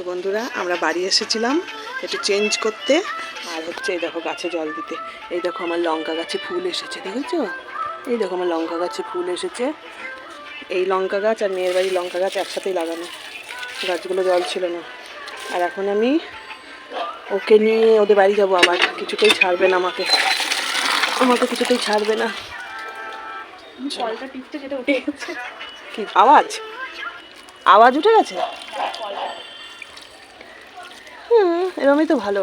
তো বন্ধুরা আমরা বাড়ি এসেছিলাম একটু চেঞ্জ করতে। আর হচ্ছে এই দেখো গাছে জল দিতে। এই দেখো আমার লঙ্কা গাছে ফুল এসেছে দেখেছ? এই দেখো আমার লঙ্কা গাছে ফুল এসেছে। এই লঙ্কা গাছ আর মেয়ের বাড়ি লঙ্কা গাছ একসাথেই লাগানো। গাছগুলো জল ছিল না। আর এখন আমি ওকে নিয়ে ওদের বাড়ি যাব আবার। কিছুতেই ছাড়বে না আমাকে। আমাকে কিছুতেই ছাড়বে না। কলটা টিপতে উঠে গেছে। কি আওয়াজ? আওয়াজ উঠে গেছে? হুম, এরমই তো ভালো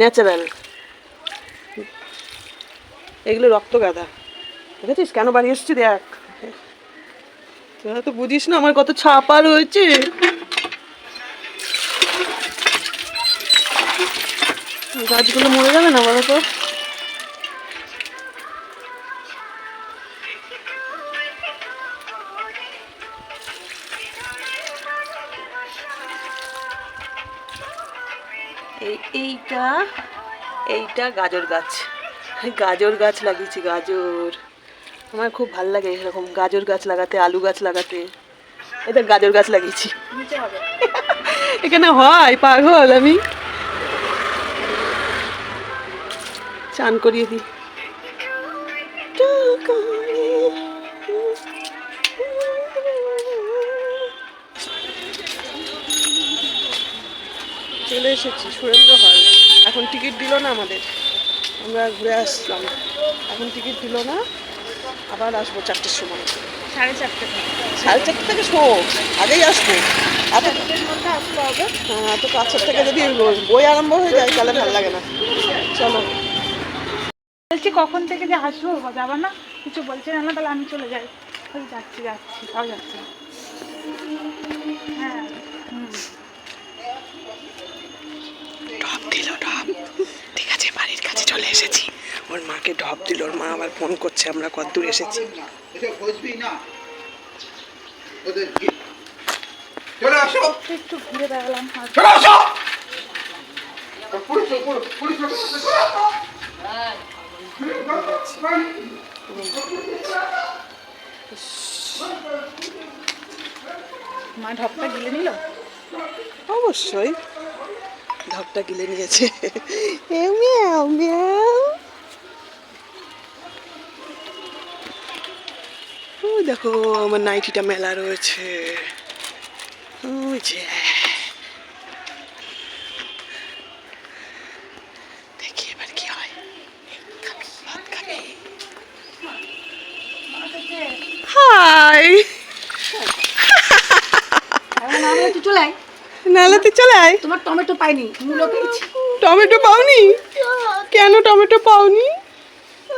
ন্যাচারাল এগুলো রক্ত গাদা। দেখেছিস কেন বাড়ি এসছি দেখ। তোরা তো বুঝিস না আমার কত ছাপা রয়েছে। গাছগুলো মরে যাবে না বলো তো? এইটা গাজর গাছ। গাজর গাছ লাগিয়েছি, গাজর। আমার খুব ভালো লাগে এরকম গাজর গাছ লাগাতে, আলু গাছ লাগাতে। এটা গাজর গাছ লাগিয়েছি। এখানে হয়, পাগল আমি। চান করিয়ে দিই। চলে এসেছি, সুরেন্দ্র হল। এখন টিকিট দিল না আমাদের। আমরা ঘুরে আসলাম। এখন টিকিট দিল না আবার আসব চারটের সময়। সাড়ে চারটে সাড়ে চারটে থেকে শো আগেই আসব। এত আসতে হবে? হ্যাঁ এত কাছের থেকে যদি বই আরম্ভ হয়ে যায় তাহলে ভালো লাগে না। চলো। বলছি কখন থেকে যে আসব যাবা না? কিছু বলছে না তাহলে আমি চলে যাই। যাচ্ছি যাচ্ছি তাও যাচ্ছি হ্যাঁ হুম। ঢপ দিল ঢপ। ঠিক আছে বাড়ির কাছে চলে এসেছি। ওর মাকে ঢপ দিল ওর মা আবার ফোন করছে আমরা কত দূর এসেছি। চলে আসো। একটু ঘুরে চলে আসো। মা ঢপটা গিলে নিল? অবশ্যই। ঢপটা গিলে নিয়েছে। দেখো আমার নাইটিটা মেলা রয়েছে। যে। দেখি এবার কি হয়। হাই। চলে নাহলে তুই চলে আয়। তোমার টমেটো পাইনি মূলো পেয়েছি টমেটো পাওনি? কেন টমেটো পাওনি?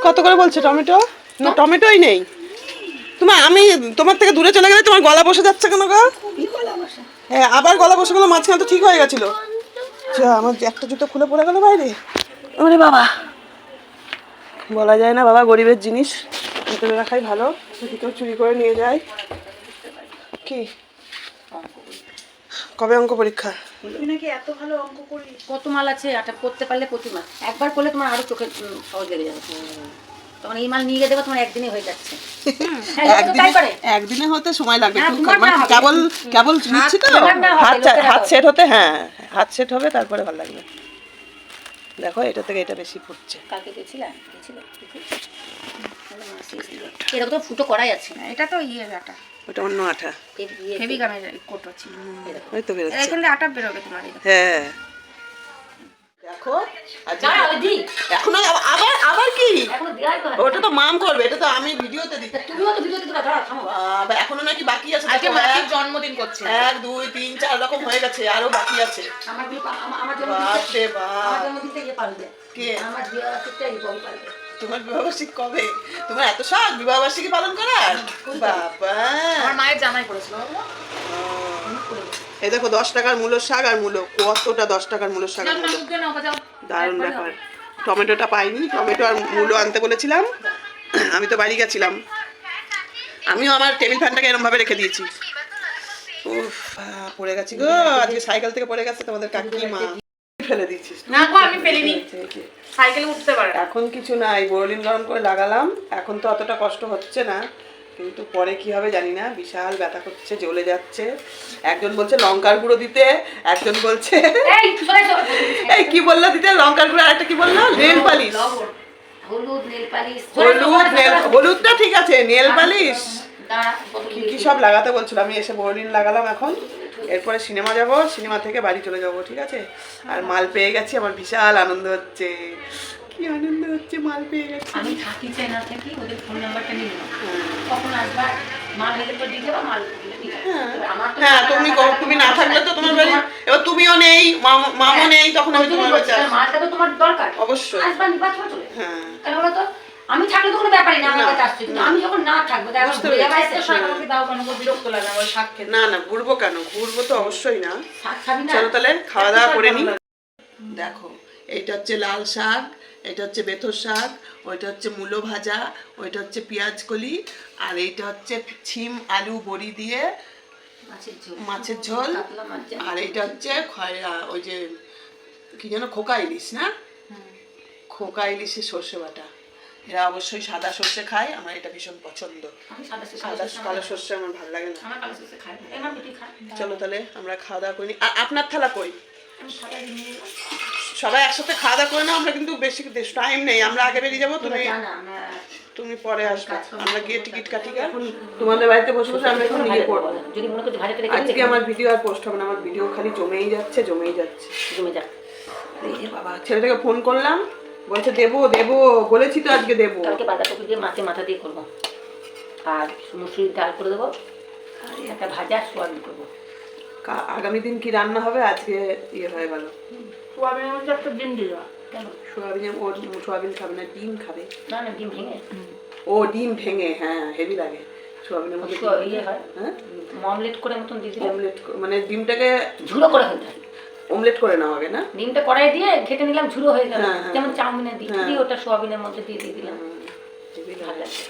কত করে বলছে টমেটো? না টমেটোই নেই। তোমার আমি তোমার থেকে দূরে চলে গেলে তোমার গলা বসে যাচ্ছে কেন গো? হ্যাঁ আবার গলা বসে গেলো মাঝখানে তো ঠিক হয়ে গেছিল। যা আমার একটা জুতো খুলে পড়ে গেল বাইরে। ওরে বাবা। বলা যায় না বাবা গরিবের জিনিস। ভেতরে রাখাই ভালো। যদি কেউ চুরি করে নিয়ে যায়। কি? কবে অঙ্ক পরীক্ষা? তুই নাকি এত ভালো অঙ্ক করিস কত মাল আছে? এটা করতে পারলে প্রতিমা একবার করলে তোমার আরও চোখে সহজ লেগে যাবে। তখন এই মাল নিয়ে গিয়ে দেখো তোমার একদিনে হয়ে যাচ্ছে। হ্যাঁ। একদিনে হতে সময় লাগবে হ্যাঁ, মানে কেবল কেবল নিচ্ছি তো? হাত হাত সেট হতে হ্যাঁ হাত সেট হবে তারপরে ভালো লাগবে। দেখো এটা থেকে এটা বেশি ফুটছে। কালকে গেছিলাম গেছিলে এরকম তো ফুটো করাই আছে। এটা তো ইয়ে আটা ওটা অন্য আঠা। হেভি গামের কোটো ছিল ওই তো বেরোচ্ছে। এখান আটা বেরোবে তোমার হ্যাঁ। দেখো আজকে- দাঁড়া, ওই দিই। এখনও আবার- আবার আবার কি? এখনও দেওয়াই তো ওটা তো মাম করবে এটা তো আমি ভিডিওতে দিই তুমিও তো ভিডিওতে দিবা দাঁড়া এখনও নাকি বাকি আছে আজকে মাসির এক- জন্মদিন করছে। এক দুই তিন চার রকম হয়ে গেছে আরও বাকি আছে। আমার পারবে কে? বিয়ে পারবে তোমার বিবাহবার্ষিক কবে? তোমার এত শখ বিবাহবার্ষিকী পালন করার? বাবা। আমার মায়ের জামাই করেছিল এই দেখো দশ টাকার মূলো শাক আর মূলো। কতটা দশ টাকার মূলো শাক দারুণ ব্যাপার। টমেটোটা পাইনি টমেটো আর মূলো আনতে বলেছিলাম। আমি তো বাড়ি গেছিলাম। আমিও আমার টেবিল ফ্যানটাকে এরকম ভাবে রেখে দিয়েছি। উফ পড়ে গেছি গো। আজকে সাইকেল থেকে পড়ে গেছে তোমাদের কাকিমা। ফেলে দিয়েছিস না গো আমি ফেলিনি। সাইকেলে উঠতে পারে। এখন কিছু নাই বোরলিন গরম করে লাগালাম। এখন তো অতটা কষ্ট হচ্ছে না কিন্তু পরে কি হবে জানি না। বিশাল ব্যথা করছে জ্বলে যাচ্ছে। একজন বলছে লঙ্কার গুঁড়ো দিতে একজন বলছে এই কি বলল দিতে? লঙ্কার গুঁড়ো আরেকটা কি বলল? Nail polish. হলুদ নেল পালিশ। হলুদ হলুদটা ঠিক আছে নেল পালিশ। দাঁড়া কতগুলো কি কি সব লাগাতে বলছিল? আমি এসে বোরডিন লাগালাম এখন। এরপরে সিনেমা যাব সিনেমা থেকে বাড়ি চলে যাব ঠিক আছে? আর মাল পেয়ে গেছি আমার বিশাল আনন্দ হচ্ছে। কি আনন্দ হচ্ছে মাল পেয়ে গেছি। আমি থাকি চাই না থাকি ওদের ফোন নাম্বারটা নিয়ে নেব। কখন আসবা? মাল হলে তো দিতে বা মাল তো হ্যাঁ তুমি তুমি না থাকলে তো তোমার বাড়ি এবার তুমিও নেই মাম- মামও নেই তখন আমি তোমার বাচ্চা মালটা তো তোমার দরকার। অবশ্যই। আসবা নিবা চলে হ্যাঁ। কারণ ওরা তো আমি থাকলে তো কোনো ব্যাপারই না আমার কাছে আসছে। কিন্তু আমি যখন না থাকব তাই আমার বুঝতে ঘুরে পেরেছি। শাক আমাকে দাও কেন গো, বিরক্ত লাগে আমার শাক খেতে না না ঘুরবো কেন? ঘুরবো তো অবশ্যই না। শাক খাবি না? চলো তাহলে খাওয়া দাওয়া করে নি। দেখো এইটা হচ্ছে লাল শাক এটা হচ্ছে বেথর শাক ওইটা হচ্ছে মূলো ভাজা ওইটা হচ্ছে পেঁয়াজ কলি আর এইটা হচ্ছে ছিম আলু বড়ি দিয়ে মাছের ঝোল। আর এইটা হচ্ছে ওই যে কি যেন খোকা ইলিশ না? খোকা ইলিশের সর্ষে বাটা। এরা অবশ্যই সাদা সর্ষে খায় আমার এটা ভীষণ পছন্দ। আমি সাদা সর্ষে- কালো সর্ষে আমার ভালো লাগে না। চলো তাহলে আমরা খাওয়া দাওয়া করি নি। আর আপনার থালা কই। সবাই একসাথে খাওয়া দাওয়া করে না আমরা কিন্তু বেশি টাইম নেই। আমরা আগে বেরিয়ে যাব তুমি তুমি পরে আসবে। আমরা গিয়ে টিকিট কাটি গা। তোমাদের বাড়িতে বসে বসে আমরা এখন নিয়ে পড়ব যদি মনে করছ ভাজা করে আজকে আমার ভিডিও আর পোস্ট হবে না আমার ভিডিও খালি জমেই যাচ্ছে জমেই যাচ্ছে। জমে যাক। এই বাবা ছেলেটাকে ফোন করলাম। বলছে দেবো দেবো বলেছি তো আজকে দেবো। কালকে বাঁধাকপি দিয়ে মাছে মাথা দিয়ে করব। আর মুসুরির ডাল করে দেবো আর একটা ভাজা সোয়াবিন করব। আগামী দিন কি রান্না হবে? আজকে ইয়ে হয়ে গেল। সোয়াবিনের মধ্যে একটা ডিম দিয়ে দেওয়া সোয়াবিন ওর সোয়াবিন খাবে না ডিম খাবে। না না ডিম ভেঙে। ও ডিম ভেঙে হ্যাঁ হেভি লাগে। সোয়াবিনের মধ্যে ইয়ে হয়? হ্যাঁ? মমলেট করে মতন দিয়ে দিলে? অমলেট মানে ডিমটাকে ঝুড়ো করে ফেলতে হয়। অমলেট করে না? ডিমটা কড়াই দিয়ে ঘেটে নিলাম ঝুড়ো হয়ে গেল। হ্যাঁ, হ্যাঁ। যেমন চাউমিনে দিই হ্যাঁ। দিয়ে ওটা সোয়াবিনের মধ্যে দিয়ে দিয়ে দিলাম। ভালো লাগে।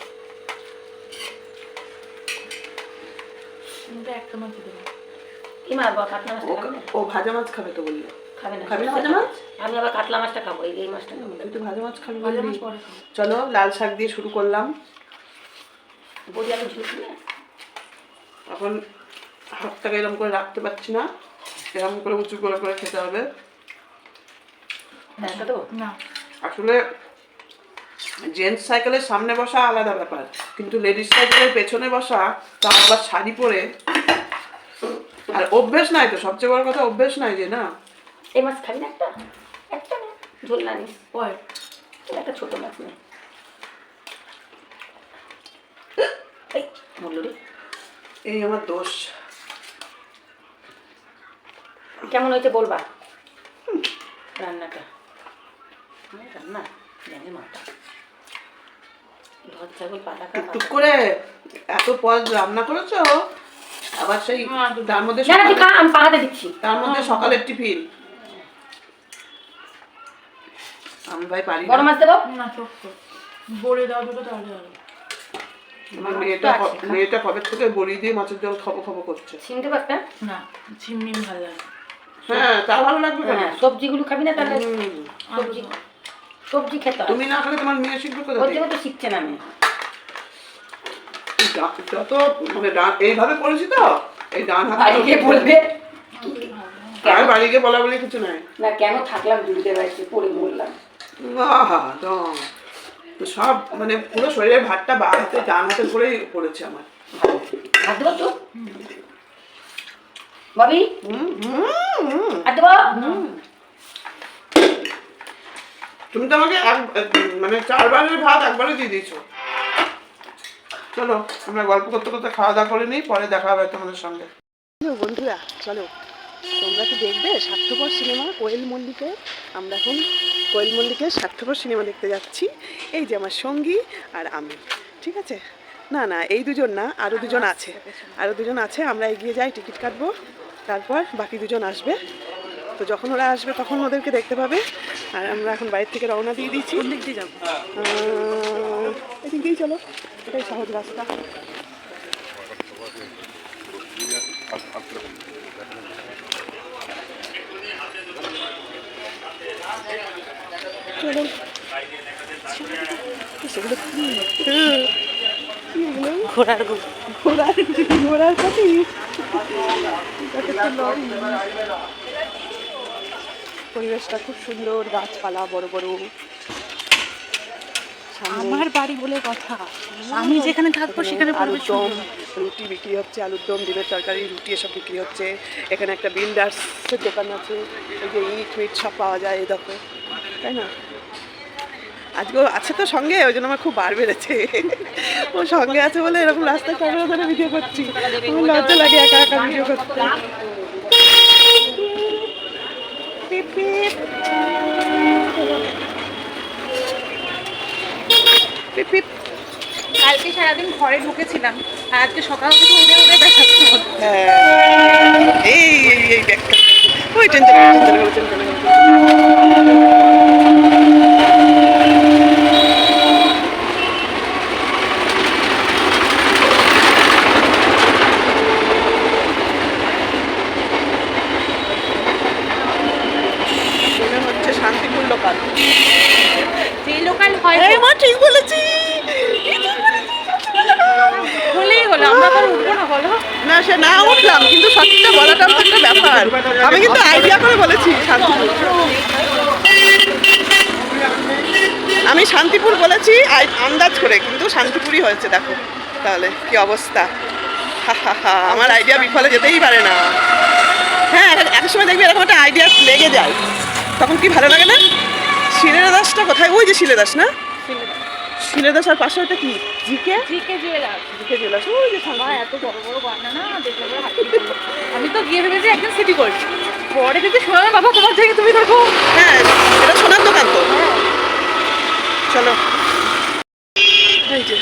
লাগে একটা মাছ দেবো। কি মা বা কাতলা মাছটা ও ভাজা মাছ খাবে তো বলল। খাবে না খাবে না ভাজা মাছ? আমি আবার কাতলা মাছটা খাব এই মাছটা খাব। তুই তো ভাজা মাছ খাবি ভাজা মাছ পরে চলো লাল শাক দিয়ে শুরু করলাম। বড়ি আলু এখন হাতটাকে এরকম করে রাখতে পারছি না। এরকম করে উঁচু করে করে খেতে হবে। না। আসলে জেন্টস সাইকেলের সামনে বসা আলাদা ব্যাপার। কিন্তু লেডিস সাইকেলের পেছনে বসা তা আবার শাড়ি পরে। আর অভ্যেস নাই তো সবচেয়ে বড় কথা অভ্যেস নাই যে না? এই মাছ খাবি না একটা? একটা না? ঝোল না নিস একটা ছোট মাছ নে এই মরলো রে এই আমার দোষ। কেমন হয়েছে বলবা? রান্নাটা। রান্না জানি করে এত পদ রান্না করেছ? আবার সেই তার মধ্যে আমি দিচ্ছি। তার মধ্যে সকালের টিফিন। আমি ভাই পারি। মাছ দেবো? না শক্ত দাও দুটো তাহলে আমার মেয়েটা মেয়েটা কবে থেকে বড়ি দিয়ে মাছের জল খাব খাব করছে? সিম দেবো না ঝিমমিম ভালো লাগে। হ্যাঁ তা ভালো লাগবে কেন? হ্যাঁ সবজিগুলো খাবি না তাহলে? সবজি সবজি খেতে তুমি না খেলে তোমার মেয়ে শিখবে কোথা ওর থেকে? জন্য তো শিখছে না আমি যত মানে ডা- এইভাবে করেছি তো? এই ডান হাতে বাড়ি গিয়ে বলবে। আর বাড়ি গিয়ে বলা বলি কিছু নাই। না কেন থাকলাম দুধের বাড়িতে? পড়ে দম। তো সব মানে পুরো শরীরের ভাতটা বা হাতে ডান হাতে করেই পড়েছে আমার। দেবো তো? ববি হুম, হুম, হুম। হাত দেবো? তুমি তো আমাকে এক মানে চারবারের ভাত একবারে দিয়ে দিয়েছ। চলো আমরা গল্প করতে করতে খাওয়া দাওয়া করে নিই পরে দেখা হবে তোমাদের সঙ্গে। বন্ধুরা চলো। তোমরা কি দেখবে স্বার্থপর সিনেমা কোয়েল মল্লিকে? আমরা এখন কোয়েল মল্লিকের স্বার্থপর সিনেমা দেখতে যাচ্ছি। এই যে আমার সঙ্গী আর আমি ঠিক আছে? না না এই দুজন না আরও দুজন আছে। আরও দুজন আছে আমরা এগিয়ে যাই টিকিট কাটবো। তারপর বাকি দুজন আসবে। তো যখন ওরা আসবে তখন ওদেরকে দেখতে পাবে। আর আমরা এখন বাইরে থেকে রওনা দিয়ে দিচ্ছি কোন দিক দিয়ে যাব? এদিক দিয়েই চলো। এটাই সহজ রাস্তা। চলো। সেগুলো কি এগুলো? ঘোড়ার ঘোড়ার ঘোড়ার। পরিবেশটা খুব সুন্দর গাছপালা বড় বড়। আমার বাড়ি বলে কথা। আমি যেখানে থাকব সেখানে আলুর দম রুটি বিক্রি হচ্ছে আলুর দম ডিমের তরকারি রুটি এসব বিক্রি হচ্ছে। এখানে একটা বিল্ডার্সের দোকান আছে ওই যে ইট মিট সব পাওয়া যায় এই দেখো। তাই না? আজকেও আছে তো সঙ্গে ওই জন্য আমার খুব বার বেড়েছে। ও সঙ্গে আছে বলে এরকম রাস্তায় ক্যামেরা ধরে ভিডিও করছি। আমার লজ্জা লাগে একা একা ভিডিও করতে। কালকে সারাদিন ঘরে ঢুকেছিলাম আর আজকে সকাল থেকে উঠে উঠে দেখাচ্ছি। হ্যাঁ। এই এই ওই টেনশন টেনশন টেনশন এটা হচ্ছে শান্তিপুর লোকাল যে লোকাল হয় এই মা ঠিক বলেছি হলেই হলো আমরা তো আর উঠবো না বলো না সে না উঠলাম কিন্তু সঠিকটা বলাটা তো ব্যাপার আমি কিন্তু আইডিয়া করে বলেছি আমি শান্তিপুর বলেছি আন্দাজ করে, কিন্তু শান্তিপুরই হয়েছে, দেখো। তাহলে, কি অবস্থা? আমার আইডিয়া বিফলে যেতেই পারে না। হ্যাঁ এক- সময় দেখবি এরকম একটা আইডিয়া লেগে যায়। তখন কি ভালো লাগে না? শিলের দাসটা কোথায়? ওই যে শিলে দাস, না? শিলে দাস আর পাশে ওটা কি? GK GK jewellers GK jealous ওই যে সামনে। এত বড় বড় বানা না? দেখে আমার হাত কেঁপে গেলো। আমি তো গিয়ে ভেবেছি একদিন সিটি গোল্ড পরে দেখি শোনা বাবা তোমার থেকে তুমি হ্যাঁ এটা সোনার দোকান তো। চলো। এই যে।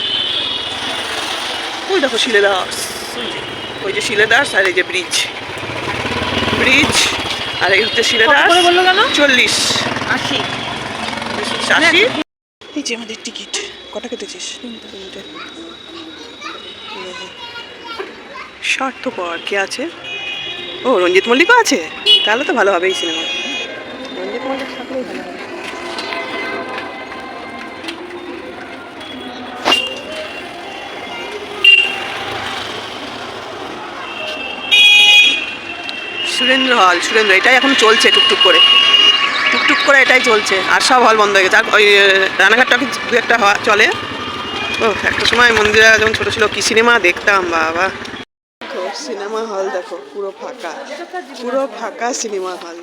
ওই দেখো শিলেদাস ওই যে শিলেদাস আর এই যে ব্রিজ। ব্রিজ আর এই হচ্ছে শিলেদাস বলল কেন? চল্লিশ। আসি আশি? এই যে আমাদের টিকিট। কটা কেটেছিস? তিনটে স্বার্থপর কে আছে? ও, রঞ্জিত মল্লিকও আছে? তাহলে তো ভালো হবে এই সিনেমা। রঞ্জিত মল্লিক সুরেন্দ্র হল, সুরেন্দ্র, এটাই এখন চলছে টুকটুক করে। টুকটুক করে এটাই চলছে আর সব হল বন্ধ হয়ে গেছে। আর ওই আহ, রানাঘাট টকি দু একটা চলে? ও একটা সময় মন্দিরা যখন ছোট ছিল কি সিনেমা দেখতাম বাবা। সিনেমা হল দেখো পুরো ফাঁকা পুরো ফাঁকা সিনেমা হল।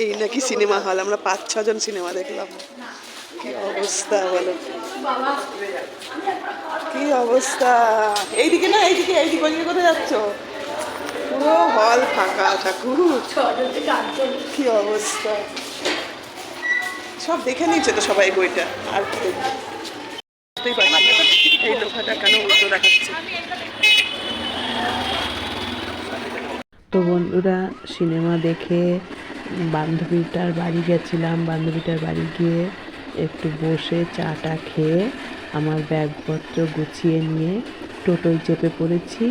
এই নাকি সিনেমা হল আমরা পাঁচ ছজন সিনেমা দেখলাম। কি অবস্থা বলো? কি অবস্থা? এইদিকে না এইদিকে এইদিকে ওইদিকে কোথায় যাচ্ছ? পুরো হল ফাঁকা ঠাকুর। কি অবস্থা? সব দেখে নিচ্ছে তো সবাই বইটা। আর তো বন্ধুরা, সিনেমা দেখে বান্ধবীটার বাড়ি গেছিলাম। বান্ধবীটার বাড়ি গিয়ে একটু বসে চাটা খেয়ে আমার ব্যাগপত্র গুছিয়ে নিয়ে টোটোয় চেপে পড়েছি।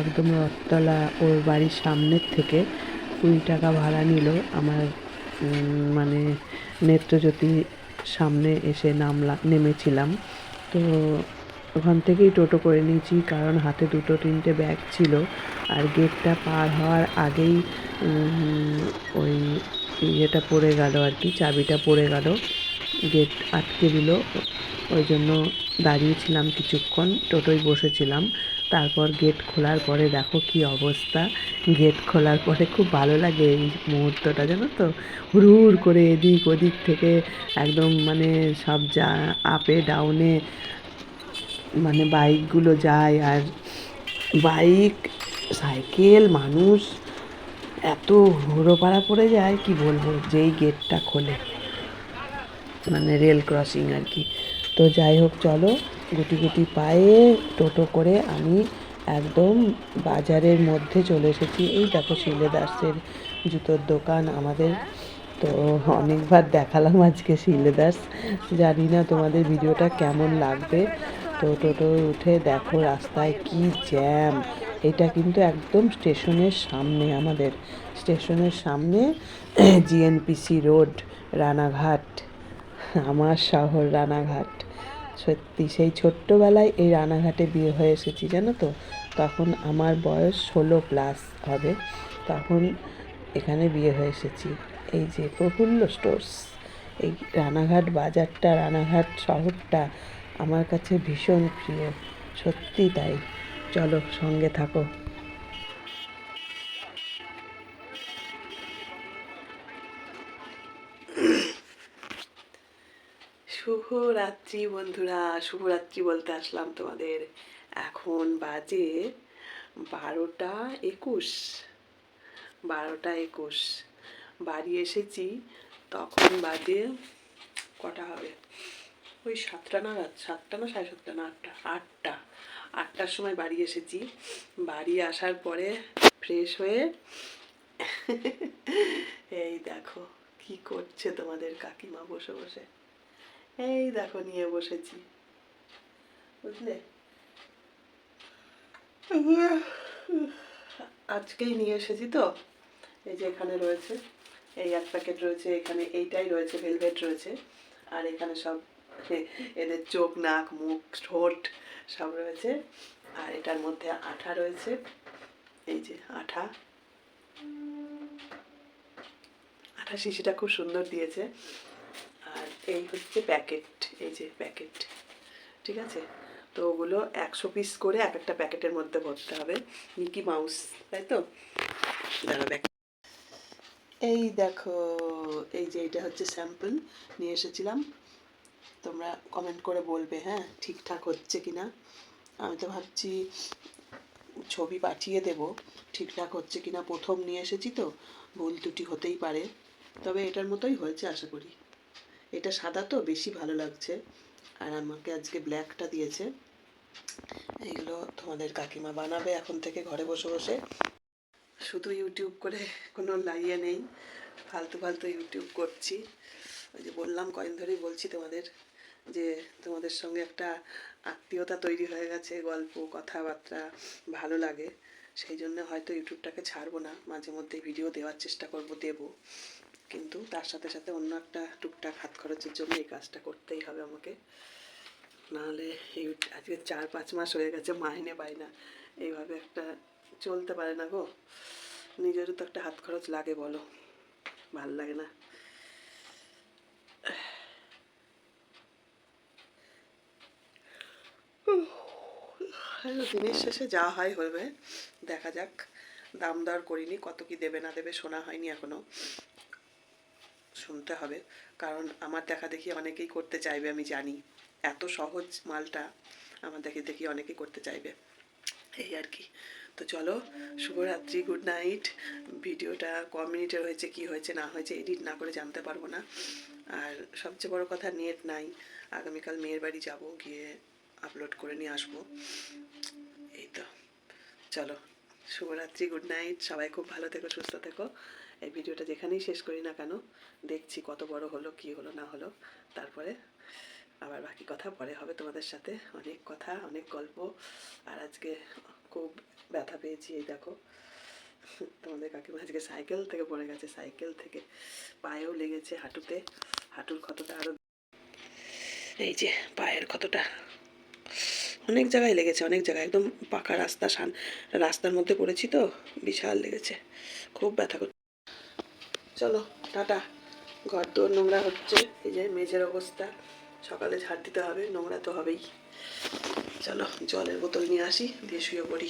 একদম রথতলা ওর বাড়ির সামনের থেকে কুড়ি টাকা ভাড়া নিল আমার মানে নেত্রজ্যোতি সামনে এসে নামলাম নেমেছিলাম। তো ওখান থেকেই টোটো করে নিয়েছি, কারণ হাতে দুটো তিনটে ব্যাগ ছিল। আর গেটটা পার হওয়ার আগেই ওই ইয়েটা পড়ে গেল আর কি, চাবিটা পড়ে গেল। গেট আটকে দিল, ওই জন্য দাঁড়িয়েছিলাম কিছুক্ষণ, টোটোয় বসেছিলাম। তারপর গেট খোলার পরে দেখো কি অবস্থা। গেট খোলার পরে খুব ভালো লাগে এই মুহূর্তটা, জানো তো? হুড় করে এদিক ওদিক থেকে একদম মানে সব যা আপে ডাউনে মানে বাইকগুলো যায় আর বাইক সাইকেল মানুষ এত হুড়োপাড়া পড়ে যায়, কি বলব? যেই গেটটা খোলে। মানে রেল ক্রসিং আর কি। তো যাই হোক, চলো গুটি গুটি পায়ে টোটো করে আমি একদম বাজারের মধ্যে চলে এসেছি। এই দেখো শিলে দাসের জুতোর দোকান আমাদের। তো অনেকবার দেখালাম আজকে শিলে দাস। জানি না তোমাদের ভিডিওটা কেমন লাগবে। তো টোটো উঠে দেখো রাস্তায় কি জ্যাম। এটা কিন্তু একদম স্টেশনের সামনে আমাদের। স্টেশনের সামনে জিএনপিসি রোড, রানাঘাট, আমার শহর রানাঘাট। সত্যি, সেই ছোট্টবেলায় এই রানাঘাটে বিয়ে হয়ে এসেছি, জানো তো? তখন আমার বয়স ষোলো প্লাস হবে, তখন এখানে বিয়ে হয়ে এসেছি। এই যে প্রফুল্ল স্টোর্স, এই রানাঘাট বাজারটা, রানাঘাট শহরটা আমার কাছে ভীষণ প্রিয়, সত্যি তাই। চলো সঙ্গে থাকো। শুভরাত্রি বন্ধুরা, শুভরাত্রি বলতে আসলাম তোমাদের। এখন বাজে বারোটা একুশ বারোটা একুশ। বাড়ি এসেছি, তখন বাজে কটা হবে? ওই সাতটা নাগাদ, সাতটা না সাড়ে সাতটা না, আটটা আটটা। আটটার সময় বাড়ি এসেছি। বাড়ি আসার পরে ফ্রেশ হয়ে এই দেখো কি করছে তোমাদের কাকিমা বসে বসে। এই দেখো নিয়ে বসেছি। বুঝলে? আজকেই নিয়ে এসেছি তো। এই যে এখানে রয়েছে, এই এক প্যাকেট রয়েছে, এখানে এইটাই রয়েছে ভেলভেট রয়েছে, আর এখানে সব এদের চোখ, নাক, মুখ, ঠোঁট সব রয়েছে। আর এটার মধ্যে আঠা রয়েছে। এই যে আঠা। আঠা শিশিটা খুব সুন্দর দিয়েছে। আর এই হচ্ছে প্যাকেট এই যে প্যাকেট ঠিক আছে? তো ওগুলো একশো পিস করে এক একটা প্যাকেটের মধ্যে ভরতে হবে। মিকি মাউস তাই তো? এই দেখো, এই যে এটা হচ্ছে স্যাম্পল নিয়ে এসেছিলাম। তোমরা কমেন্ট করে বলবে হ্যাঁ ঠিকঠাক হচ্ছে কি না আমি তো ভাবছি ছবি পাঠিয়ে দেব, ঠিকঠাক হচ্ছে কি না প্রথম নিয়ে এসেছি তো, ভুল ত্রুটি হতেই পারে। তবে এটার মতোই হয়েছে, আশা করি। এটা সাদা তো, বেশি ভালো লাগছে। আর আমাকে আজকে ব্ল্যাকটা দিয়েছে। এইগুলো তোমাদের কাকিমা বানাবে এখন থেকে ঘরে বসে বসে। শুধু ইউটিউব করে কোনো লাইয়ে নেই। ফালতু ফালতু ইউটিউব করছি। ওই যে বললাম, কয়েন ধরেই বলছি তোমাদের যে তোমাদের সঙ্গে একটা আত্মীয়তা তৈরি হয়ে গেছে, গল্প, কথাবার্তা ভালো লাগে। সেই জন্য হয়তো ইউটিউবটাকে ছাড়বো না। মাঝে মধ্যে ভিডিও দেওয়ার চেষ্টা করব, দেব। কিন্তু তার সাথে সাথে অন্য একটা টুকটাক হাত খরচের জন্য এই কাজটা করতেই হবে আমাকে। নাহলে এই আজকে চার, পাঁচ মাস হয়ে গেছে, মাইনে পাই না। এইভাবে একটা চলতে পারে না গো। নিজেরও তো একটা হাত খরচ লাগে বলো। ভালো লাগে না। দিনের শেষে যা হয় হবে দেখা যাক। দাম দর করিনি, কত কি দেবে না দেবে শোনা হয়নি এখনও। শুনতে হবে। কারণ আমার দেখা দেখি অনেকেই করতে চাইবে, আমি জানি। এত সহজ মালটা আমার দেখে দেখি অনেকেই করতে চাইবে। এই আর কি। তো চলো, শুভরাত্রি গুড নাইট ভিডিওটা ক মিনিটের হয়েছে, কি হয়েছে, না হয়েছে এডিট না করে জানতে পারব না। আর সবচেয়ে বড় কথা নেট নাই। আগামীকাল মেয়ের বাড়ি যাব, গিয়ে আপলোড করে নিয়ে আসব। এই তো। চলো, শুভরাত্রি গুড নাইট সবাই খুব ভালো থেকো, সুস্থ থেকো। এই ভিডিওটা যেখানেই শেষ করি না কেন, দেখছি কত বড় হলো, কি হলো, না হলো। তারপরে আবার বাকি কথা, পরে হবে তোমাদের সাথে। অনেক কথা, অনেক গল্প, আর আজকে খুব ব্যথা পেয়েছি, এই দেখো। তোমাদের কাকিমা আজকে সাইকেল থেকে পড়ে গেছে, সাইকেল থেকে পায়েও লেগেছে হাঁটুতে। হাঁটুর ক্ষতটা আরও এই যে পায়ের ক্ষতটা। অনেক জায়গায় লেগেছে, অনেক জায়গায়। একদম পাকা রাস্তা সান রাস্তার মধ্যে পড়েছি তো, বিশাল লেগেছে। খুব ব্যথা চলো, টাটা। ঘর দোর নোংরা হচ্ছে, এই যে মেঝের অবস্থা। সকালে ঝাড় দিতে হবে, নোংরা তো হবেই। চলো, জলের বোতল নিয়ে আসি, দিয়ে শুয়ে পড়ি।